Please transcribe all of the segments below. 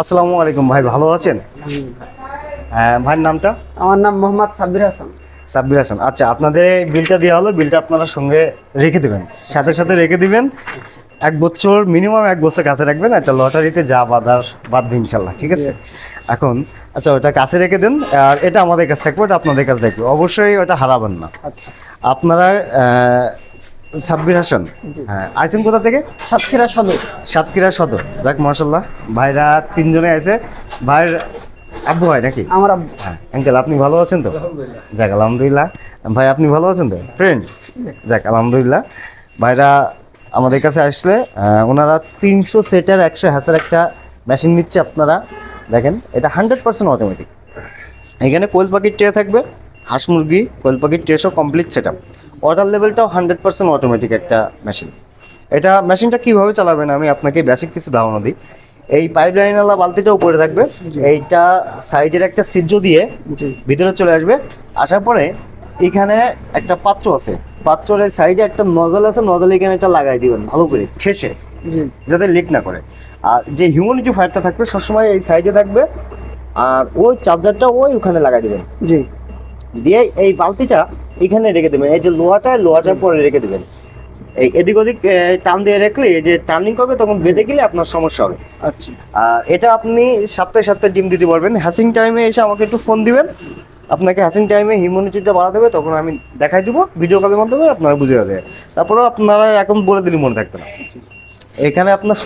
আসসালামু আলাইকুম ভাই ভালো আছেন? হ্যাঁ ভাইয়ের নামটা? আমার নাম মোহাম্মদ সাব্বির হাসান। সাব্বির হাসান। আচ্ছা আপনাদের বিলটা দেওয়া হলো বিলটা আপনারা সঙ্গে রেখে দেবেন। সাথে সাথে রেখে দিবেন। এক বছর মিনিমাম এক বছর কাছে রাখবেন একটা লটারিতে যা বাধার বাঁধবে ইনশাল্লাহ ঠিক আছে? এখন আচ্ছা ওটা কাছে রেখে দেন আর এটা আমাদের কাছে থাকবে ওটা আপনাদের কাছে থাকবে। অবশ্যই ওটা হারাবেন না। আচ্ছা। আপনারা সাব্বির হাসান হ্যাঁ আইসেন কোথা থেকে? সাতক্ষীরা সদর। সাতক্ষীরা সদর। যাক মার্শাল্লাহ ভাইরা তিনজনে আছে ভাইয়ের আব্বু হয় নাকি? আমার আব্বু। হ্যাঁ আঙ্কেল আপনি ভালো আছেন তো? যাক আলহামদুলিল্লাহ। ভাই আপনি ভালো আছেন তো? ফ্রেন্ড যাক আলহামদুলিল্লাহ। ভাইরা আমাদের কাছে আসলে ওনারা তিনশো সেটের একশো হ্যাসের একটা মেশিন নিচ্ছে আপনারা। দেখেন এটা হান্ড্রেড পার্সেন্ট অটোমেটিক এখানে কোয়েল পাখির ট্রে থাকবে হাঁস মুরগি কোয়েল পাখির ট্রে সব কমপ্লিট সেট আপ ওয়াটার লেভেলটাও হান্ড্রেড পার্সেন্ট অটোমেটিক একটা মেশিন এটা মেশিনটা কীভাবে চালাবেন আমি আপনাকে বেসিক কিছু ধারণা দিই। এই পাইপ লাইনওয়ালা বালতিটা উপরে থাকবে। এইটা সাইডের একটা সিজ্জো দিয়ে ভিতরে চলে আসবে। আসার পরে এখানে একটা পাত্র আছে। পাত্রের সাইডে একটা নজল আছে নজল এখানে একটা লাগাই দিবেন ভালো করে ঠেসে। যাতে লিক না করে। আর যে হিউম্যানিটি ফায়ারটা থাকবে সবসময় এই সাইডে থাকবে। আর ওই চার্জারটা ওই ওখানে লাগাই দিবেন। জি। দিয়ে এই বালতিটা এখানে রেখে দেবেন। এই যে লোহাটা লোহাটার পরে রেখে দেবেন। এই এদিক ওদিক টান দিয়ে রাখলে এই যে টার্নিং করবে তখন বেঁধে গেলে আপনার সমস্যা হবে। আচ্ছা। এটা আপনি সপ্তাহে সপ্তাহে ডিম দিতে পারবেন। হ্যাসিং টাইমে এসে আমাকে একটু ফোন দিবেন। আপনাকে হ্যাসিং টাইমে হিউম্যানিটিটা বাড়া দেবে তখন আমি দেখাই দিব ভিডিও কলের মাধ্যমে আপনারা বুঝে যাবে। তারপরেও আপনারা এখন বলে দিলে মনে থাকবে না। এখানে আপনার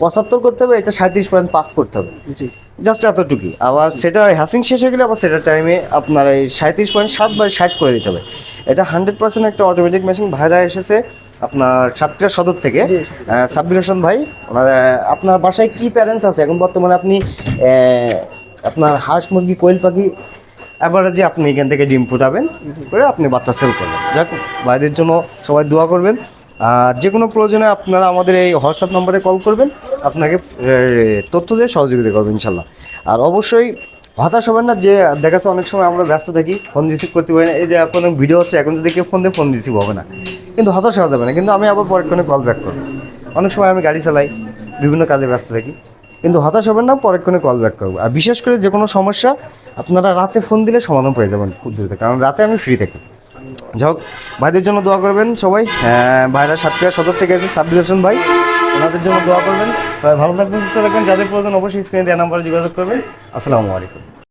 পঁচাত্তর করতে হবে এটা সাঁত্রিশ পয়েন্ট পাস করতে হবে। জি। জাস্ট এতটুকুই। আবার সেটা হ্যাসিং শেষ হয়ে গেলে আবার সেটা টাইমে আপনার এই সাঁত্রিশ পয়েন্ট সাত বা ষাট করে দিতে হবে। এটা হান্ড্রেড পার্সেন্ট একটা অটোমেটিক মেশিন ভাইরা এসেছে আপনার সাতক্ষীরা সদর থেকে। সাব্বির হোসেন ভাই আপনার বাসায় কি প্যারেন্টস আছে? এখন বর্তমানে আপনি আপনার হাঁস মুরগি কোয়েল পাখি অ্যাভারেজে আপনি এখান থেকে ডিম ফুটাবেন করে আপনি বাচ্চা সেল করবেন। যাক ভাইদের জন্য সবাই দোয়া করবেন। যে কোনো প্রয়োজনে আপনারা আমাদের এই হোয়াটসঅ্যাপ নম্বরে কল করবেন। আপনাকে তথ্য দিয়ে সহযোগিতা করবেন ইনশাল্লাহ। আর অবশ্যই, হতাশ হবেন না যে দেখা যাচ্ছে অনেক সময় আমরা ব্যস্ত থাকি ফোন রিসিভ করতে পারি না। এই যে এখন ভিডিও হচ্ছে, এখন যদি কেউ ফোন দিয়ে ফোন রিসিভ হবে না। কিন্তু হতাশ হওয়া যাবে না। কিন্তু আমি আবার পরেক্ষণে কল ব্যাক করব। অনেক সময় আমি গাড়ি চালাই, বিভিন্ন কাজে ব্যস্ত থাকি। কিন্তু হতাশ হবেন না পরেক্ষণে কল ব্যাক করব। আর বিশেষ করে যে কোনো সমস্যা, আপনারা রাতে ফোন দিলে সমাধান পেয়ে যাবেন খুব দ্রুত। কারণ রাতে আমি ফ্রি থাকি। যাই হোক ভাইদের জন্য দোয়া করবেন সবাই। ভাইরা সাতক্ষীরা সদর থেকে এসে সাব্বির হোসেন ভাই, ওনাদের জন্য দোয়া করবেন। ভালো থাকবেন, সুস্থ থাকবেন। যাদের প্রয়োজন অবশ্যই স্ক্রিনে দেওয়া নাম্বারে যোগাযোগ করবেন। আসসালামু আলাইকুম।